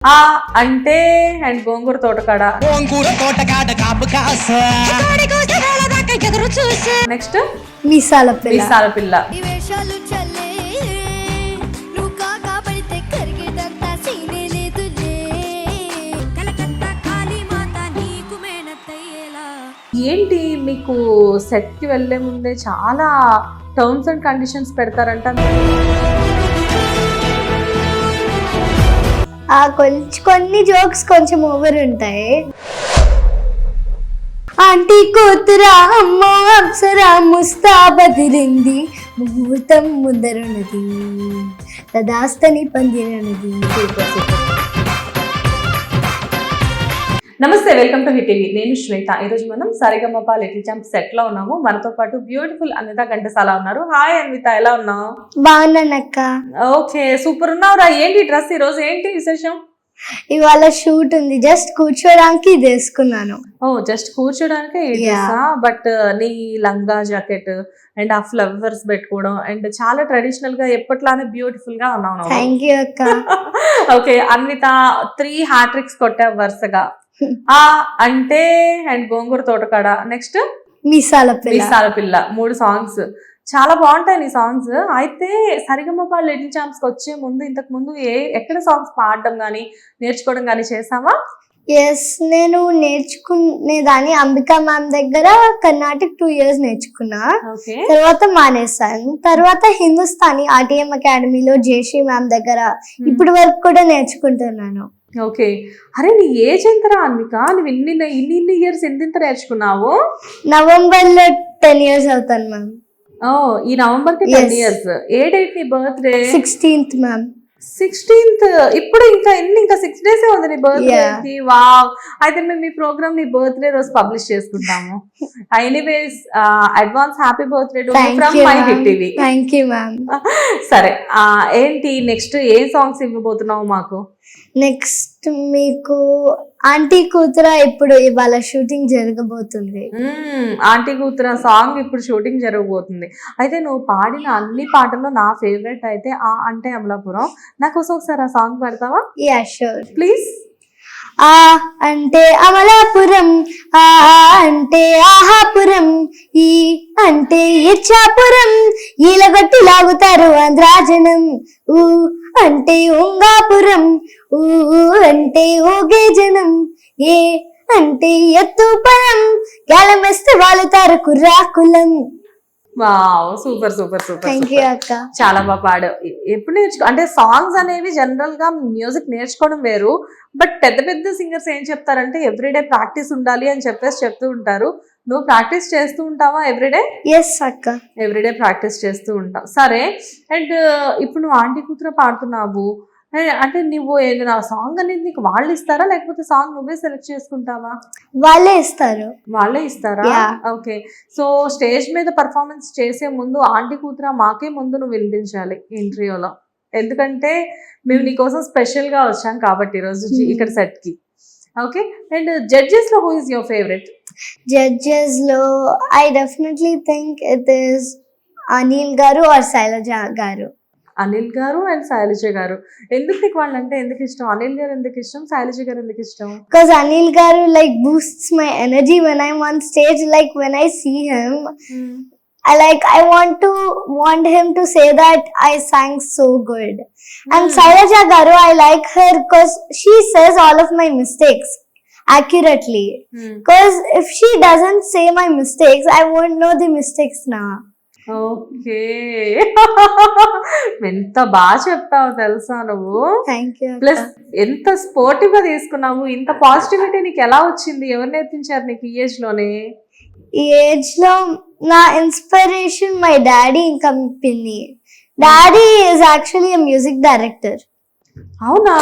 ఆ అంటే and gongura తోటకాడ. Gongura తోటకాడ Kapu కాస. Next? మీసాల పిల్ల. విశాల పిల్ల. ఏంటి మీకు సెట్కి వెళ్ళే ముందే చాలా టర్మ్స్ అండ్ కండిషన్స్ పెడతారంట? కొంచెం కొన్ని జోక్స్ కొంచెం ఓవర్ ఉంటాయి. ఆంటీ కూతురా అమ్మో అప్సరా ముస్తా బదిలింది. ముహూర్తం ముందరున్నది తదాస్తని పందిరన్నది నమస్తే వెల్కమ్ టు హిట్ టీవీ. నేను శ్వేత. ఈ రోజు మనం సరిగమప లిటిల్ ఛాంప్ సెట్లో ఉన్నాము. మనతో పాటు బ్యూటిఫుల్ అనిత ఘంటసాల ఉన్నారు. హాయ్ అన్విత ఎలా ఉన్నావు? బాగున్నానక్క. ఓకే సూపర్ ఉన్నావురా. ఏంటి డ్రెస్ ఈ రోజు ఏంటి విశేషం? ఇవాళ షూట్ ఉంది. జస్ట్ కూర్చోడానికి ఇది వేసుకున్నాను. ఓ జస్ట్ కూర్చోడానికే బట్ నీ లంగా జాకెట్ అండ్ ఆ ఫ్లవర్స్ పెట్టుకోవడం అండ్ చాలా ట్రెడిషనల్గా ఎప్పట్లానే బ్యూటిఫుల్గా ఉన్నావు నువ్వు. థ్యాంక్ యూ అక్క. ఓకే అన్విత త్రీ హ్యాట్రిక్స్ కొట్టావు వరుసగా. ఆ అంటే అండ్ గోంగూర తోటకాడ. నెక్స్ట్ మీసాల పిల్ల. విశాల పిల్ల. మూడు సాంగ్స్ చాలా బాగుంటాయి నీ సాంగ్స్ అయితే సరిగమప లిటిల్ ఛాంప్స్కి వచ్చే ముందు ఇంతకు ముందు ఏ ఎక్కడ సాంగ్స్ పాడడం గానీ నేర్చుకోవడం గానీ చేసావా? ఎస్ నేను నేర్చుకునేదాన్ని అంబికా మ్యామ్ దగ్గర కర్ణాటక టూ ఇయర్స్ నేర్చుకున్నా. తర్వాత మానేస్తాను తర్వాత హిందుస్థానీ ఆర్టీఎం అకాడమీలో జేషి మ్యామ్ దగ్గర ఇప్పటి వరకు కూడా నేర్చుకుంటున్నాను. ఓకే. అరే నీ ఏజ్ ఎంతరా అన్విక? నువ్వు ఇన్ని ఇన్ని ఇన్ని ఇయర్స్ ఎంత ఇంత నవంబర్లో టెన్ ఇయర్స్ అవుతాను మ్యామ్ ఓ ఈ నవంబర్కి టెన్. ఇయర్స్ ఏ డేట్ నీ బర్త్డే సిక్స్టీన్త్ మ్యామ్ సిక్స్టీన్త్ ఇప్పుడు ఇంకా ఎన్ని ఇంకా సిక్స్ డేస్ ఉంది నీ బర్త్డే Yeah. కి? వావ్ అయితే మేము ఈ ప్రోగ్రామ్ నీ బర్త్డే రోజు పబ్లిష్ చేసుకుంటాము. Anyways advance happy birthday from my hit TV thank you ma'am సరే ఏంటి నెక్స్ట్ ఏ సాంగ్స్ ఇవ్వబోతున్నావు మాకు? నెక్స్ట్ మీకు ఆంటీ కూతురా ఇప్పుడు ఇవాళ షూటింగ్ జరగబోతుంది. ఆంటీ కూతుర సాంగ్ ఇప్పుడు షూటింగ్ జరగబోతుంది. అయితే నువ్వు పాడిన అన్ని పాటల్లో నా ఫేవరెట్ అయితే ఆ అంటే అమలాపురం. నా కోసం ఒకసారి ఆ సాంగ్ పెడతావా? యా షూర్ ప్లీజ్ ఆ అంటే అమలాపురం ఆ అంటే ఆహాపురం ఈ అంటే ఇచ్చాపురం ఈలగొట్టి లాగుతారు ఆంధ్రాజనం. ఊ అంటే ఉంగాపురం ఊ అంటే ఊగే జనం ఏ అంటే ఎత్తుపరం గ్యాలమెస్తే వాలుతారు కుర్రాకులం. Wow super super super thank you అక్క. చాలా బాగా పాడావు ఎ- ఎప్పుడు నేర్చుకో అంటే సాంగ్స్ అనేవి జనరల్గా మ్యూజిక్ నేర్చుకోవడం వేరు బట్ పెద్ద పెద్ద సింగర్స్ ఏం చెప్తారంటే ఎవ్రీడే ప్రాక్టీస్ ఉండాలి అని చెప్పేసి చెప్తూ ఉంటారు. నువ్వు ప్రాక్టీస్ చేస్తూ ఉంటావా ఎవ్రీడే ఎస్ అక్క. ఎవ్రీడే ప్రాక్టీస్ చేస్తూ ఉంటావు. సరే అండ్ ఇప్పుడు నువ్వు ఆంటీ కూతురు పాడుతున్నావు. అంటే నువ్వు ఏదైనా సాంగ్ అనేది నీకు వాళ్ళు ఇస్తారా? లేకపోతే సాంగ్ నువ్వే సెలెక్ట్ చేసుకుంటావా? వాళ్ళే ఇస్తారు. వాళ్ళే ఇస్తారా. ఓకే సో స్టేజ్ మీద పర్ఫార్మెన్స్ చేసే ముందు ఆంటీ కూతుర మాకే ముందు నువ్వు వినిపించాలి ఇంటర్వ్యూలో. ఎందుకంటే మేము నీకోసం స్పెషల్గా వచ్చాం కాబట్టి ఈరోజు Hmm. ఇక్కడ సెట్కి. ఓకే అండ్ జడ్జెస్లో who is your favourite జడ్జెస్లో I definitely think it is Anil గారు ఆర్ శైలజ గారు అనిల్ గారు అండ్ శైలజ గారు ఎందుకు నీకు వాళ్ళంటే ఎందుకు ఇష్టం అనిల్ గారు ఎందుకు ఇష్టం శైలజ గారు ఎందుకు ఇష్టం బికాస్ అనిల్ గారు like boosts my energy when I'm on stage like when I see him I like I want to want him to say that I sang so good. And Hmm. Sailaja Garu, I like her because she says all of my mistakes accurately. Hmm. Because if she doesn't say my mistakes, I won't know the mistakes now. Okay. ఎంత బాగా చెప్పావు తెలుసా నువ్వు. Plus. ఎంత స్పోర్టివ్గా తీసుకున్నావు ఇంత positivity నీకు ఎలా వచ్చింది? ఎవరు నేర్పించారు నీకు ఈ ఏజ్లోనే? ఈ ఏజ్లో నా ఇన్స్పిరేషన్ మై డాడీ ఇంకా పిన్ని. Daddy is actually music director. అవునా.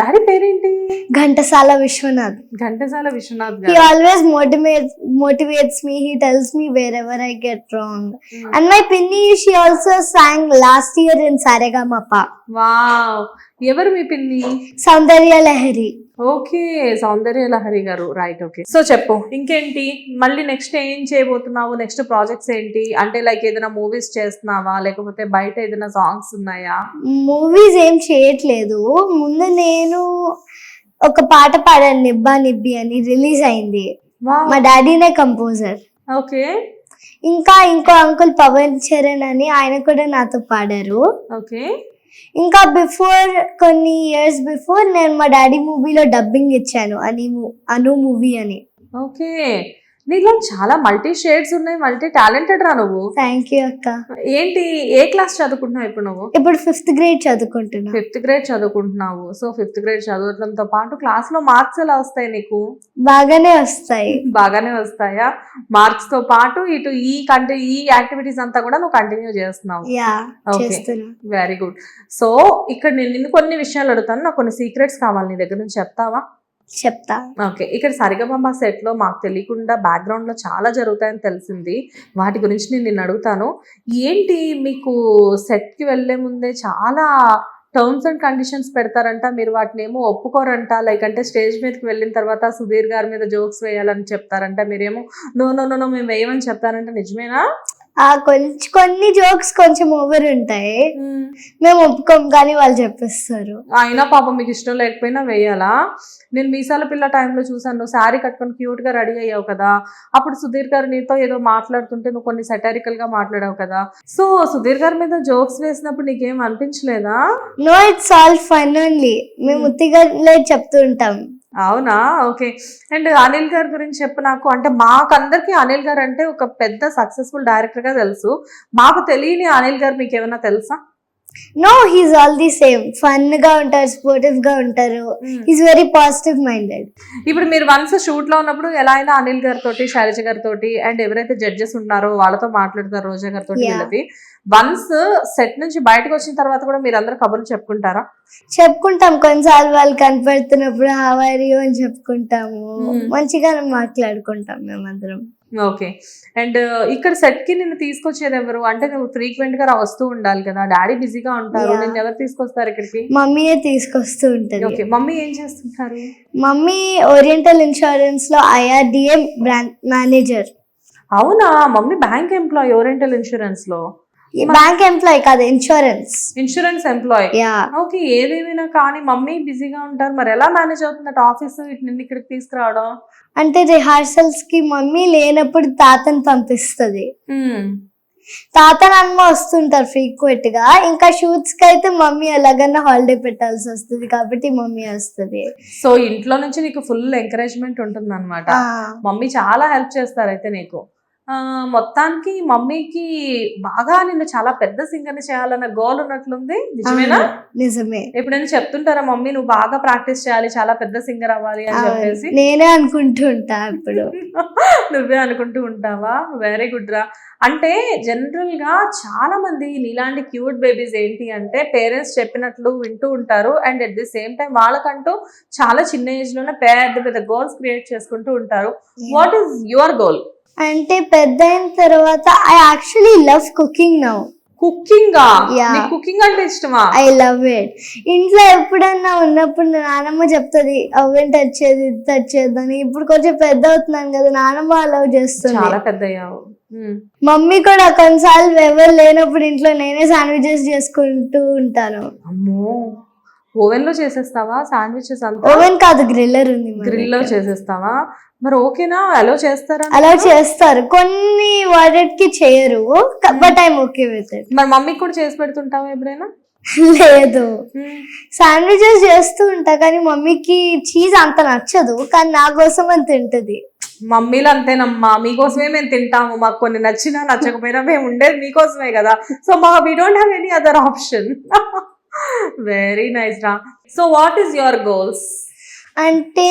డాడీ పేరేంటి? ఘంటసాల విశ్వనాథ్. ఘంటసాల విశ్వనాథ్ గారు. always motivates motivates me. He tells me wherever I get wrong. Hmm. And my Pinny, she also sang last year in Saregamapa. Wow ఎవరు మీ పిన్ని? Saundarya Lahari. Okay Saundarya Lahari గారు. Right okay so చెప్పు. ఇంకేంటి? మళ్ళీ next ఏం చేయబోతున్నావు? Next projects ఏంటి? అంటే లైక్ ఏదైనా మూవీస్ చేస్తున్నావా? లేకపోతే బయట ఏదైనా సాంగ్స్ ఉన్నాయా? మూవీస్ ఏం చేయట్లేదు. ముందు నేను ఒక పాట పాడాను నిబ్బా నిబ్బి అని రిలీజ్ అయింది. మా డాడీనే కంపోజర్. ఓకే. ఇంకా ఇంకో అంకుల్ పవన్ చరణ్ అని ఆయన కూడా నాతో పాడారు. ఓకే. ఇంకా బిఫోర్ కొన్ని ఇయర్స్ బిఫోర్ నేను మా డాడీ మూవీలో డబ్బింగ్ ఇచ్చాను అని అను మూవీ అని. ఓకే. నీలో చాలా మల్టీ షేడ్స్ ఉన్నాయి మల్టీ టాలెంటెడ్ రా నువ్వు. థ్యాంక్ యూ అక్క. ఏంటి ఏ క్లాస్ చదువుకుంటున్నావు ఇప్పుడు నువ్వు? ఇప్పుడు ఫిఫ్త్ గ్రేడ్ చదువుకుంటున్నా. ఫిఫ్త్ గ్రేడ్ చదువుకుంటున్నావు. సో ఫిఫ్త్ గ్రేడ్ చదవడంతో పాటు క్లాస్లో మార్క్స్ ఎలా వస్తాయి నీకు? బాగానే వస్తాయి. బాగానే వస్తాయా? మార్క్స్తో పాటు ఇటు ఈ కంటి ఈ యాక్టివిటీస్ అంతా కూడా నువ్వు కంటిన్యూ చేస్తున్నావు. వెరీ గుడ్ సో ఇక్కడ నేను నిన్ను కొన్ని విషయాలు అడుగుతాను. నాకు కొన్ని సీక్రెట్స్ కావాలి నీ దగ్గర నుంచి చెప్తావా? చెప్తా. ఓకే. ఇక్కడ సరిగమమ్మ సెట్లో మాకు తెలియకుండా బ్యాక్గ్రౌండ్లో చాలా జరుగుతాయని తెలిసింది. వాటి గురించి నేను నిన్ను అడుగుతాను. ఏంటి మీకు సెట్కి వెళ్ళే ముందే చాలా టర్మ్స్ అండ్ కండిషన్స్ పెడతారంట. మీరు వాటిని ఏమో ఒప్పుకోరంట. లైక్ అంటే స్టేజ్ మీదకి వెళ్ళిన తర్వాత సుధీర్ గారి మీద జోక్స్ వేయాలని చెప్తారంట. మీరేమో నో నో నో నో మేము వేయమని చెప్తారంట. నిజమేనా? ఆ కొంచెం కొన్ని జోక్స్ కొంచెం ఓవర్ ఉంటాయి. మేము. ఒప్పుకోం కానీ వాళ్ళు చెప్పిస్తారు. అయినా పాపం మీకు ఇష్టం లేకపోయినా వేయాలా? నేను మీసాల పిల్ల టైంలో చూసాను శారీ కట్టుకొని క్యూట్గా రెడీ అయ్యావు కదా. అప్పుడు సుధీర్ గారు నీతో ఏదో మాట్లాడుతుంటే నువ్వు కొన్ని సెటారికల్గా మాట్లాడావు కదా. సో సుధీర్ గారి మీద జోక్స్ వేసినప్పుడు నీకేం అనిపించలేదా? No it's all fun only మేము ఉత్తిగా చెప్తూ ఉంటాం. అవునా? ఓకే. అండ్ అనిల్ గారి గురించి చెప్పు నాకు. అంటే మాకందరికి అనిల్ గారు అంటే ఒక పెద్ద సక్సెస్ఫుల్ డైరెక్టర్గా తెలుసు. మాకు తెలియని అనిల్ గారు మీకు ఏమైనా తెలుసా? No he's all the same ఫన్గా ఉంటారు స్పోర్టివ్గా ఉంటారు. ఈస్ వెరీ పాజిటివ్ మైండెడ్ ఇప్పుడు మీరు వన్స్ షూట్లో ఉన్నప్పుడు ఎలా అయినా అనిల్ గారితో శైలజ గారితో అండ్ ఎవరైతే జడ్జెస్ ఉన్నారో వాళ్ళతో మాట్లాడతారు రోజా గారితో. వీళ్ళది వన్స్ సెట్ నుంచి బయటకు వచ్చిన తర్వాత కూడా మీరు అందరు కబుర్లు చెప్పుకుంటారా? చెప్పుకుంటాం. కొన్నిసార్లు వాళ్ళు కనపడుతున్నప్పుడు హవారి అని చెప్పుకుంటాము. Hmm. మంచిగా మాట్లాడుకుంటాం మేమందరం. ఓకే. అండ్ ఇక్కడ సెట్కి నిన్ను తీసుకొచ్చేది ఎవరు? అంటే నువ్వు ఫ్రీక్వెంట్గా వస్తూ ఉండాలి కదా. డాడీ బిజీగా ఉంటారు. నిన్ను ఎవరు తీసుకొస్తారు ఇక్కడికి? మమ్మీయే తీసుకొస్తూ ఉంటది. ఓకే. మమ్మీ ఏం చేస్తుంటారు? మమ్మీ ఓరియంటల్ ఇన్సూరెన్స్లో ఐఆర్డిఏ బ్రాంచ్ మేనేజర్ అవునా? మమ్మీ బ్యాంక్ ఎంప్లాయ్ ఓరియంటల్ ఇన్సూరెన్స్లో? బ్యాంక్ ఎంప్లాయ్ కాదు ఇన్సూరెన్స్ ఇన్సూరెన్స్ ఎంప్లాయ్ ఓకే ఏదేమైనా కానీ మమ్మీ బిజీగా ఉంటారు. మరి ఎలా మేనేజ్ అవుతుందట ఆఫీస్ నిన్ను ఇక్కడికి తీసుకురావడం? అంటే రిహార్సల్స్కి మమ్మీ లేనప్పుడు తాతని పంపిస్తుంది. Hmm. తాత నాన్నమ్మ వస్తుంటారు ఫ్రీక్వెంట్గా ఇంకా షూట్స్కి అయితే మమ్మీ ఎలాగన్నా హాలిడే పెట్టాల్సి వస్తుంది కాబట్టి మమ్మీ వస్తుంది. సో ఇంట్లో నుంచి నీకు ఫుల్ ఎంకరేజ్మెంట్ ఉంటుంది అనమాట మమ్మీ చాలా హెల్ప్ చేస్తారు అయితే నీకు. మొత్తానికి మమ్మీకి బాగా నిన్ను చాలా పెద్ద సింగర్ చేయాలన్న గోల్ ఉన్నట్లుంది. నిజమేనా? నిజమే. ఎప్పుడైనా చెప్తుంటారా మమ్మీ నువ్వు బాగా ప్రాక్టీస్ చేయాలి చాలా పెద్ద సింగర్ అవ్వాలి అని చెప్పేసి? నేనే అనుకుంటూ ఉంటా ఇప్పుడు నువ్వే అనుకుంటూ ఉంటావా? వెరీ గుడ్ రా. అంటే జనరల్గా చాలా మంది నీలాంటి క్యూట్ బేబీస్ ఏంటి అంటే పేరెంట్స్ చెప్పినట్లు వింటూ ఉంటారు. And at the same time వాళ్ళకంటూ చాలా చిన్న ఏజ్లోనే పెద్ద పెద్ద గోల్స్ క్రియేట్ చేసుకుంటూ ఉంటారు. వాట్ ఈస్ యువర్ గోల్ అంటే పెద్ద అయిన తర్వాత I actually love cooking now cooking. Cooking అంటే ఇష్టమా? ఐ లవ్ ఇట్ ఇంట్లో ఎప్పుడన్నా ఉన్నప్పుడు నానమ్మ చెప్తుంది అవేం టచ్ చేయదు ఇది టచ్ ఇప్పుడు కొంచెం పెద్ద అవుతున్నాను కదా నానమ్మ అలవ్ చేస్తుంది. చాలా పెద్ద అయ్యావు. మమ్మీ కూడా కొన్నిసార్లు ఎవరు లేనప్పుడు ఇంట్లో నేనే శాండ్విచెస్ చేసుకుంటూ ఉంటాను. అమ్మో. ఓవెన్లో చేసేస్తావా? శాండ్విచెస్ అంతా? ఓవెన్ కాదు గ్రిల్లర్ ఉంది గ్రిల్లో. చేసేస్తావా? మరి ఓకేనా? అలో చేస్తారా? అలా చేస్తారు. కొన్ని వాటికి చేయరు. But I'm okay with it మరి మమ్మీకి కూడా చేసి పెడుతుంటావా ఎప్పుడైనా? లేదు. శాండ్విచెస్ చేస్తూ ఉంటా కానీ మమ్మీకి చీజ్ అంత నచ్చదు. కానీ నా కోసం అని తింటది. మమ్మీలు అంతేనమ్మా. మీకోసమే మేము తింటాము. మాకు కొన్ని నచ్చినా నచ్చకపోయినా మేము ఉండేది మీకోసమే కదా. సో మా we don't have any other option very nice రా. So what is your goals అంటే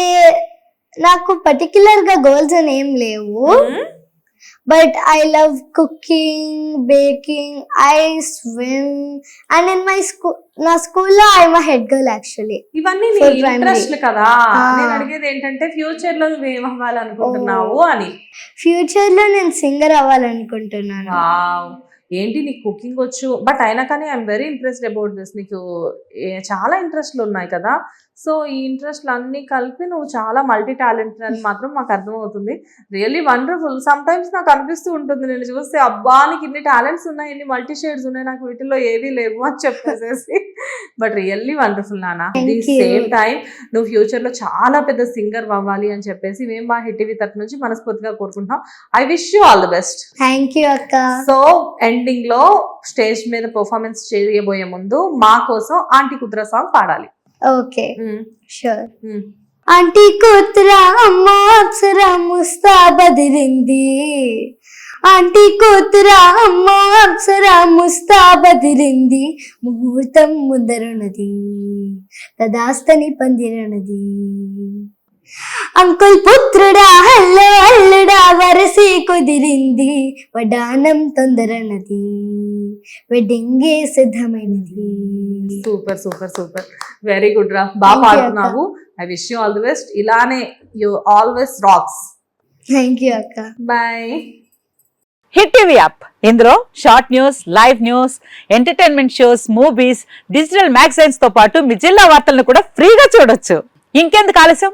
నాకు పర్టికులర్గా గోల్స్ అని ఏం లేవు. But I love cooking baking I swim and in my school నా స్కూల్లో ఐఎమ్ హెడ్ గర్ల్ యాక్చువల్లీ ఇవన్నీ నీ. ఇంట్రెస్ట్ కదా. నేను అడిగేది ఏంటంటే ఫ్యూచర్లో నువ్వు ఏమవ్వాలనుకుంటున్నావు అని. ఫ్యూచర్లో నేను సింగర్ అవ్వాలనుకుంటున్నాను. వావ్. ఏంటి నీకు కుకింగ్ వచ్చు? బట్ అయినా కానీ I'm very interested about this నీకు ఏ- చాలా ఇంట్రెస్ట్లు ఉన్నాయి కదా. సో ఈ ఇంట్రెస్ట్లు అన్నీ కలిపి నువ్వు చాలా మల్టీ టాలెంటెడ్ అని మాత్రం మాకు అర్థమవుతుంది. Really wonderful. సమ్ టైమ్స్ నాకు అనిపిస్తూ ఉంటుంది. నేను చూస్తే అబ్బా నీకు ఇన్ని టాలెంట్స్ ఉన్నాయి ఇన్ని మల్టీ షేడ్స్ ఉన్నాయి నాకు వీటిల్లో ఏవీ లేవు అని చెప్పేసేసి. బట్ రియల్లీ వండర్ఫుల్ నాన్న. ది. సేమ్ టైం నువ్వు ఫ్యూచర్లో చాలా పెద్ద సింగర్ అవ్వాలి అని చెప్పేసి మేము మా హిట్ టీవీ తరఫు నుంచి మనస్ఫూర్తిగా కోరుకుంటున్నాం. I wish you all the best Thank you, Akka. So ఎండింగ్లో స్టేజ్ మీద పర్ఫార్మెన్స్ చేయబోయే ముందు మా కోసం ఆంటీ కుద్ర సాంగ్ పాడాలి. Sure. మ్మ్. ఆంటీ కూతురా అమ్మ అప్సరా ముస్తా బదిరింది ఆంటీ కూతురా అమ్మ అప్సరా ముస్తా బదిరింది ముహూర్తం ముందరున్నది. తదాస్తని పందిరనది అంకుల్ పుత్రుడా హల్లో అల్లుడా వరసే కుదిరింది. వడానం తొందరనది. వెడ్డింగే సిద్ధమైనది. Super super super. Very good రా. బాగా పాడుతున్నావు. I wish you all the best ఇలానే you always rocks thank you అక్క. బాయ్ హిట్ టీవీ యాప్ ఇందులో short news live news entertainment shows movies digital మ్యాగజైన్స్తో పాటు మీ జిల్లా వార్తలను కూడా ఫ్రీగా చూడొచ్చు. ఇంకెందుకు ఆలస్యం?